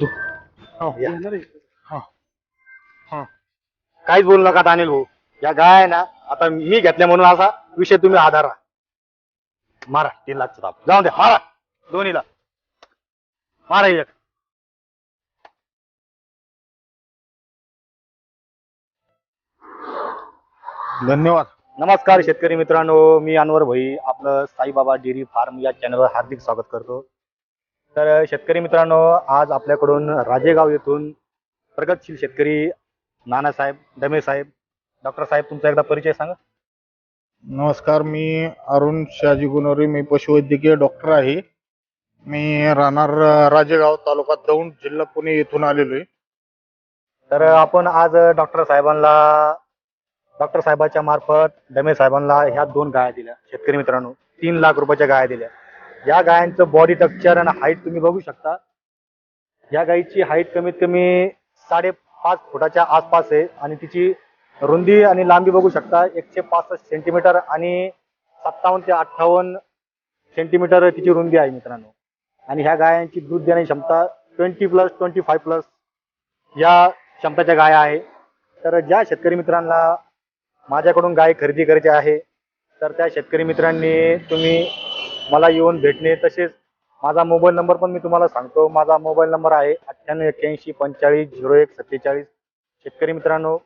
तू. या. हा. हा. काहीच बोलू नका अनिल भाऊ. या गाय आहे ना आता मी घेतल्या म्हणून असा विषय तुम्ही आधारा मारा तीन लाखचा ताप जाऊन द्या मारा. दोन्हीला. मारा एक. धन्यवाद. नमस्कार शेतकरी मित्रांनो मी अनवर भाई. आपलं साईबाबा डेअरी फार्म या चॅनलवर हार्दिक स्वागत करतो. तर शेतकरी मित्रांनो आज आपल्याकडून राजेगाव येथून प्रगतशील शेतकरी नानासाहेब दमे साहेब डॉक्टर साहेब तुमचा एकदा परिचय सांगा. नमस्कार मी अरुण शहाजी गुनवरे मी पशुवैद्यकीय डॉक्टर आहे. मी राहणार राजेगाव तालुका दौंड जिल्हा पुणे येथून आलेलो आहे. तर आपण आज डॉक्टर साहेबांना डॉक्टर साहेबाच्या मार्फत डमे साहेबांना ह्या दोन गाया दिल्या शेतकरी मित्रांनो. तीन लाख रुपयाच्या गाया दिल्या. या गायांचं बॉडी टक्चर आणि हाईट तुम्ही बघू शकता. या गायीची हाईट कमीत कमी साडेपाच फुटाच्या आसपास आहे आणि तिची रुंदी आणि लांबी बघू शकता. एकशे पासष्ट सेंटीमीटर आणि सत्तावन्न ते अठ्ठावन्न सेंटीमीटर तिची रुंदी आहे मित्रांनो. आणि ह्या गायांची दूध देण्याची क्षमता twenty plus twenty five plus या क्षमताच्या गाया आहे. तर ज्या शेतकरी मित्रांना माझ्याकडून गाय खरेदी करायची आहे तर त्या शेतकरी मित्रांनी तुम्ही मला येऊन भेटणे तसेच माझा मोबाईल नंबर पण मी तुम्हाला सांगतो. माझा मोबाईल नंबर आहे अठ्ठ्याण्णव एक्क्याऐंशी पंचेचाळीस झिरो एक सत्तेचाळीस. शेतकरी मित्रांनो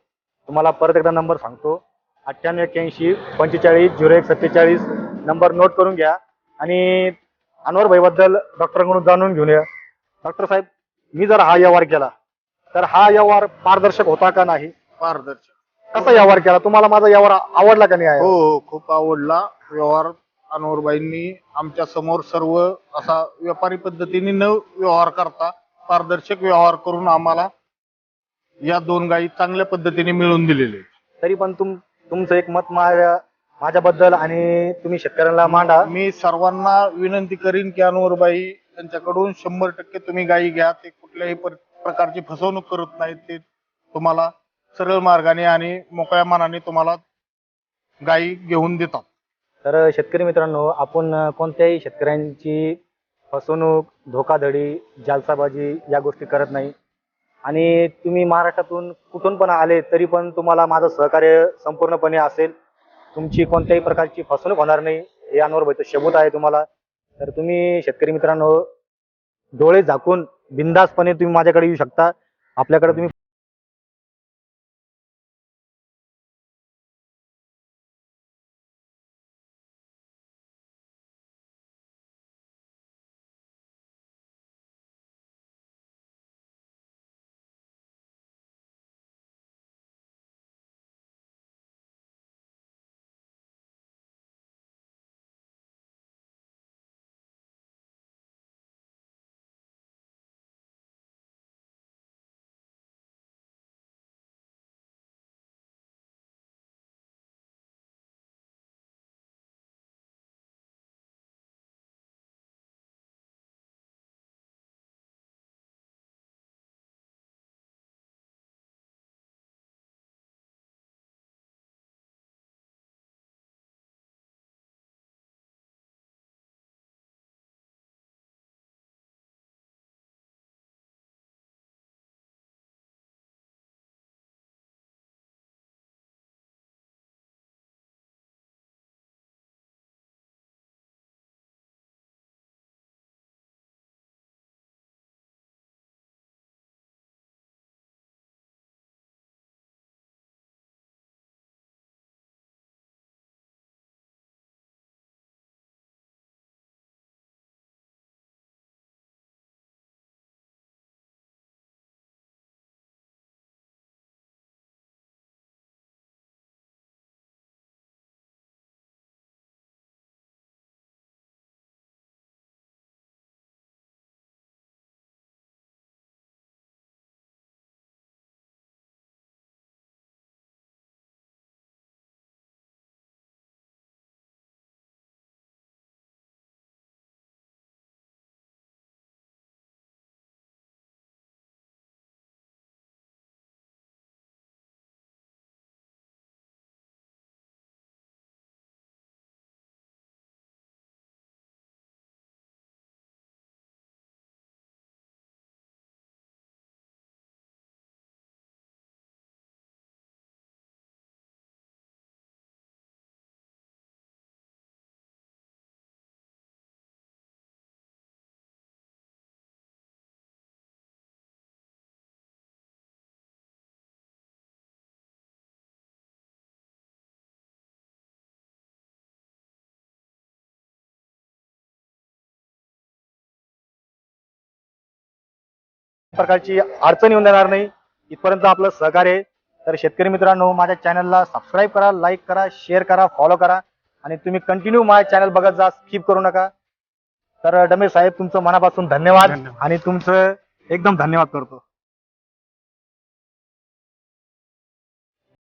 तुम्हाला परत एकदा नंबर सांगतो. अठ्ठ्याण्णव एक्क्याऐंशी पंचेचाळीस झिरो एक सत्तेचाळीस. नंबर नोट करून घ्या. आणि अनवर भाईबद्दल डॉक्टरांकडून जाणून घेऊन या. डॉक्टर साहेब मी जर हा व्यवहार केला तर हा व्यवहार पारदर्शक होता का नाही? पारदर्शक. कसा व्यवहार केला? तुम्हाला माझा व्यवहार आवडला का नाही? हो हो खूप आवडला. व्यवहार अनवरबाईंनी आमच्यासमोर सर्व असा व्यापारी पद्धतीने न व्यवहार करता पारदर्शक व्यवहार करून आम्हाला या दोन गायी चांगल्या पद्धतीने मिळवून दिलेले. तरी पण तुम तुमचं एक मत माझ्या माझ्याबद्दल आणि तुम्ही शेतकऱ्यांना मांडा. मी सर्वांना विनंती करीन की अनवरबाई त्यांच्याकडून शंभर टक्के तुम्ही गायी घ्या. ते कुठल्याही पर- प्रकारची फसवणूक करत नाहीत. ते तुम्हाला सरळ मार्गाने आणि मोकळ्या मनाने तुम्हाला गायी घेऊन देतात. तर शेतकरी मित्रांनो आपण कोणत्याही शेतकऱ्यांची फसवणूक धोकाधडी जालसाबाजी या गोष्टी करत नाही. आणि तुम्ही महाराष्ट्रातून कुठून पण आले तरी पण तुम्हाला माझं सहकार्य संपूर्णपणे असेल. तुमची कोणत्याही प्रकारची फसवणूक होणार नाही हे अनवर शबूत आहे तुम्हाला. तर तुम्ही शेतकरी मित्रांनो डोळे झाकून बिंदासपणे तुम्ही माझ्याकडे येऊ शकता. आपल्याकडे तुम्ही प्रकारची अडचण येऊन देणार नाही. इथपर्यंत आपलं सहकार्य आहे. तर शेतकरी मित्रांनो माझ्या चॅनलला सबस्क्राईब करा लाईक करा शेअर करा फॉलो करा. आणि तुम्ही कंटिन्यू माझ्या चॅनल बघत जा स्किप करू नका. तर डमे साहेब तुमचं मनापासून धन्यवाद. आणि तुमचं एकदम धन्यवाद करतो.